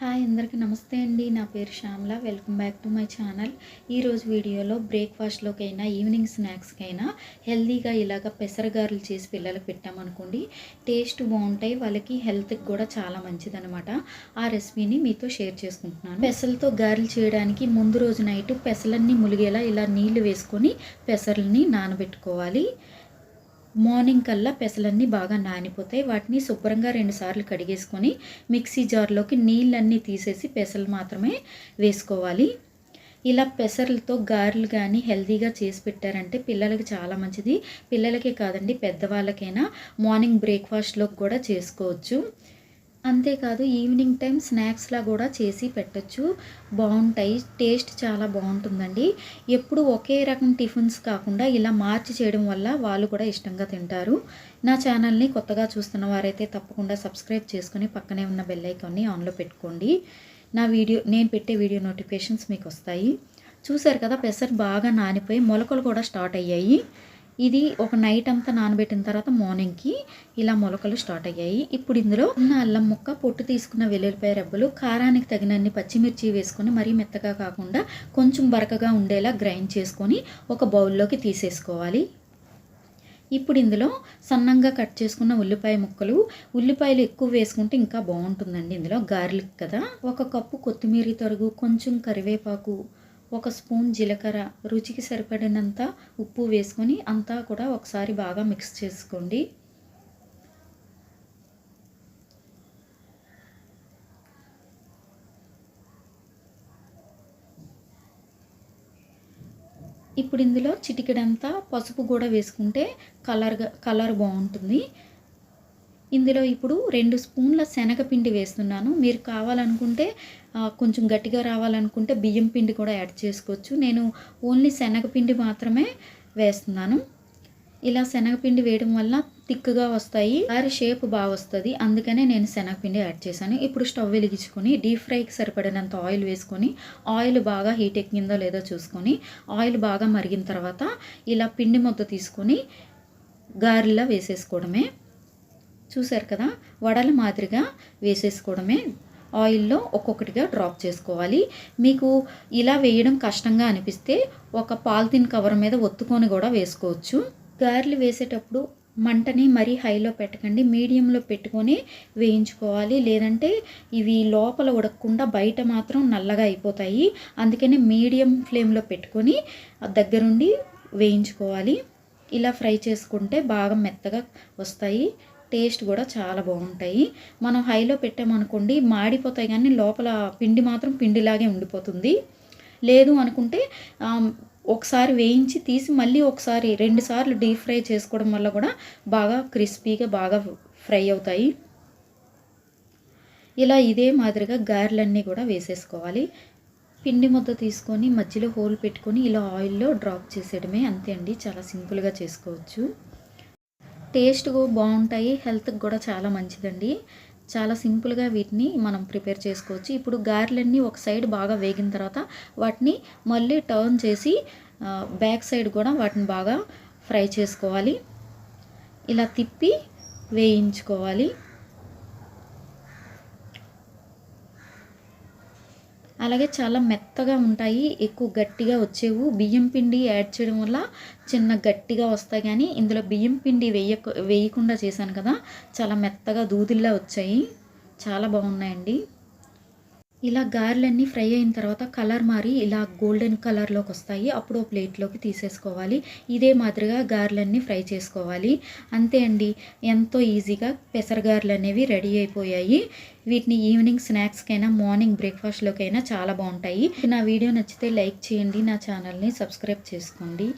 Hi అందరికీ నమస్తే అండి. నా పేరు Shyamala. Welcome back to my channel. ఈరోజు వీడియోలో బ్రేక్ఫాస్ట్లోకైనా ఈవినింగ్ స్నాక్స్కైనా హెల్తీగా ఇలాగ పెసరగారులు చేసి పిల్లలకు పెట్టామనుకోండి టేస్ట్ బాగుంటాయి వాళ్ళకి హెల్త్కి కూడా చాలా మంచిదనమాట ఆ రెసిపీని మీతో షేర్ చేసుకుంటున్నాను. పెసలతో గారెలు చేయడానికి ముందు రోజు నైట్ పెసలన్నీ ములిగేలా ఇలా నీళ్ళు వేసుకొని పెసరల్ని నానబెట్టుకోవాలి. మార్నింగ్ కల్లా పెసలన్నీ బాగా నానిపోతాయి. వాటిని శుభ్రంగా రెండుసార్లు కడిగేసుకొని మిక్సీ జార్లోకి నీళ్ళన్నీ తీసేసి పెసలు మాత్రమే వేసుకోవాలి. ఇలా పెసర్లతో గారెలు కానీ హెల్తీగా చేసి పెట్టారంటే పిల్లలకి చాలా మంచిది. పిల్లలకే కాదండి పెద్దవాళ్ళకైనా మార్నింగ్ బ్రేక్ఫాస్ట్లోకి కూడా చేసుకోవచ్చు. అంతేకాదు ఈవినింగ్ టైం స్నాక్స్లా కూడా చేసి పెట్టచ్చు. బాగుంటాయి. టేస్ట్ చాలా బాగుంటుందండి. ఎప్పుడు ఒకే రకం టిఫిన్స్ కాకుండా ఇలా మార్చి చేయడం వల్ల వాళ్ళు కూడా ఇష్టంగా తింటారు. నా ఛానల్ని కొత్తగా చూస్తున్న వారైతే తప్పకుండా సబ్స్క్రైబ్ చేసుకుని పక్కనే ఉన్న బెల్ ఐకాన్ని ఆన్లో పెట్టుకోండి. నా వీడియో నేను పెట్టే వీడియో నోటిఫికేషన్స్ మీకు వస్తాయి. చూసారు కదా పెసర్ బాగా నానిపోయి మొలకలు కూడా స్టార్ట్ అయ్యాయి. ఇది ఒక నైట్ అంతా నానబెట్టిన తర్వాత మార్నింగ్కి ఇలా మొలకలు స్టార్ట్ అయ్యాయి. ఇప్పుడు ఇందులో ఉన్న అల్లం ముక్క పొట్టు తీసుకున్న వెల్లుల్లిపాయ రెబ్బలు కారానికి తగినన్ని పచ్చిమిర్చి వేసుకొని మరీ మెత్తగా కాకుండా కొంచెం బరకగా ఉండేలా గ్రైండ్ చేసుకొని ఒక బౌల్లోకి తీసేసుకోవాలి. ఇప్పుడు ఇందులో సన్నంగా కట్ చేసుకున్న ఉల్లిపాయ ముక్కలు ఉల్లిపాయలు ఎక్కువ వేసుకుంటే ఇంకా బాగుంటుందండి ఇందులో గార్లిక్ కదా. ఒక కప్పు కొత్తిమీర తరుగు కొంచెం కరివేపాకు ఒక స్పూన్ జీలకర్ర రుచికి సరిపడినంత ఉప్పు వేసుకొని అంతా కూడా ఒకసారి బాగా మిక్స్ చేసుకోండి. ఇప్పుడు ఇందులో చిటికెడంతా పసుపు కూడా వేసుకుంటే కలర్గా కలర్ బాగుంటుంది. ఇందులో ఇప్పుడు రెండు స్పూన్ల శనగపిండి వేస్తున్నాను. మీరు కావాలనుకుంటే కొంచెం గట్టిగా రావాలనుకుంటే బియ్యం పిండి కూడా యాడ్ చేసుకోవచ్చు. నేను ఓన్లీ శనగపిండి మాత్రమే వేస్తున్నాను. ఇలా శనగపిండి వేయడం వల్ల థిక్గా వస్తాయి వారి షేప్ బాగా వస్తుంది. అందుకనే నేను శనగపిండి యాడ్ చేశాను. ఇప్పుడు స్టవ్ వెలిగించుకొని డీప్ ఫ్రైకి సరిపడినంత ఆయిల్ వేసుకొని ఆయిల్ బాగా హీట్ ఎక్కిందో లేదో చూసుకొని ఆయిల్ బాగా మరిగిన తర్వాత ఇలా పిండి ముద్ద తీసుకొని గారెలా వేసేసుకోవడమే. చూసారు కదా? వడల మాదిరిగా వేసేసుకోవడమే. ఆయిల్లో ఒక్కొక్కటిగా డ్రాప్ చేసుకోవాలి. మీకు ఇలా వేయడం కష్టంగా అనిపిస్తే ఒక పాలిథిన్ కవర్ మీద ఒత్తుకొని కూడా వేసుకోవచ్చు. గారెలు వేసేటప్పుడు మంటని మరీ హైలో పెట్టకండి. మీడియంలో పెట్టుకొని వేయించుకోవాలి. లేదంటే ఇవి లోపల ఉడకకుండా బయట మాత్రం నల్లగా అయిపోతాయి. అందుకనే మీడియం ఫ్లేమ్లో పెట్టుకొని దగ్గరుండి వేయించుకోవాలి. ఇలా ఫ్రై చేసుకుంటే బాగా మెత్తగా వస్తాయి. టేస్ట్ కూడా చాలా బాగుంటాయి. మనం హైలో పెట్టామనుకోండి మాడిపోతాయి కానీ లోపల పిండి మాత్రం పిండిలాగే ఉండిపోతుంది. లేదు అనుకుంటే ఒకసారి వేయించి తీసి మళ్ళీ ఒకసారి రెండు సార్లు డీప్ ఫ్రై చేసుకోవడం వల్ల కూడా బాగా క్రిస్పీగా బాగా ఫ్రై అవుతాయి. ఇలా ఇదే మాదిరిగా గారెలన్నీ కూడా వేసేసుకోవాలి. పిండి ముద్ద తీసుకొని మధ్యలో హోల్ పెట్టుకొని ఇలా ఆయిల్లో డ్రాప్ చేసేయడమే అంతే అండి. చాలా సింపుల్గా చేసుకోవచ్చు. టేస్ట్ బాగుంటాయి హెల్త్కి కూడా చాలా మంచిదండి. చాలా సింపుల్గా వీటిని మనం ప్రిపేర్ చేసుకోవచ్చు. ఇప్పుడు గారెలన్నీ ఒక సైడ్ బాగా వేగిన తర్వాత వాటిని మళ్ళీ టర్న్ చేసి బ్యాక్ సైడ్ కూడా వాటిని బాగా ఫ్రై చేసుకోవాలి. ఇలా తిప్పి వేయించుకోవాలి. అలాగే చాలా మెత్తగా ఉంటాయి ఎక్కువ గట్టిగా వచ్చేవు. బియ్యం పిండి యాడ్ చేయడం వల్ల చిన్న గట్టిగా వస్తాయి కానీ ఇందులో బియ్యం పిండి వేయ వేయకుండా చేశాను కదా. చాలా మెత్తగా దూదిల్లా వచ్చాయి. చాలా బాగున్నాయండి. ఇలా గారెలన్నీ ఫ్రై అయిన తర్వాత కలర్ మారి ఇలా గోల్డెన్ కలర్లోకి వస్తాయి. అప్పుడు ప్లేట్లోకి తీసేసుకోవాలి. ఇదే మాదిరిగా గారెలన్నీ ఫ్రై చేసుకోవాలి. అంతే అండి. ఎంతో ఈజీగా పెసరగారెలు అనేవి రెడీ అయిపోయాయి. వీటిని ఈవినింగ్ స్నాక్స్కైనా మార్నింగ్ బ్రేక్ఫాస్ట్లోకైనా చాలా బాగుంటాయి. నా వీడియో నచ్చితే లైక్ చేయండి. నా ఛానల్ని సబ్స్క్రైబ్ చేసుకోండి.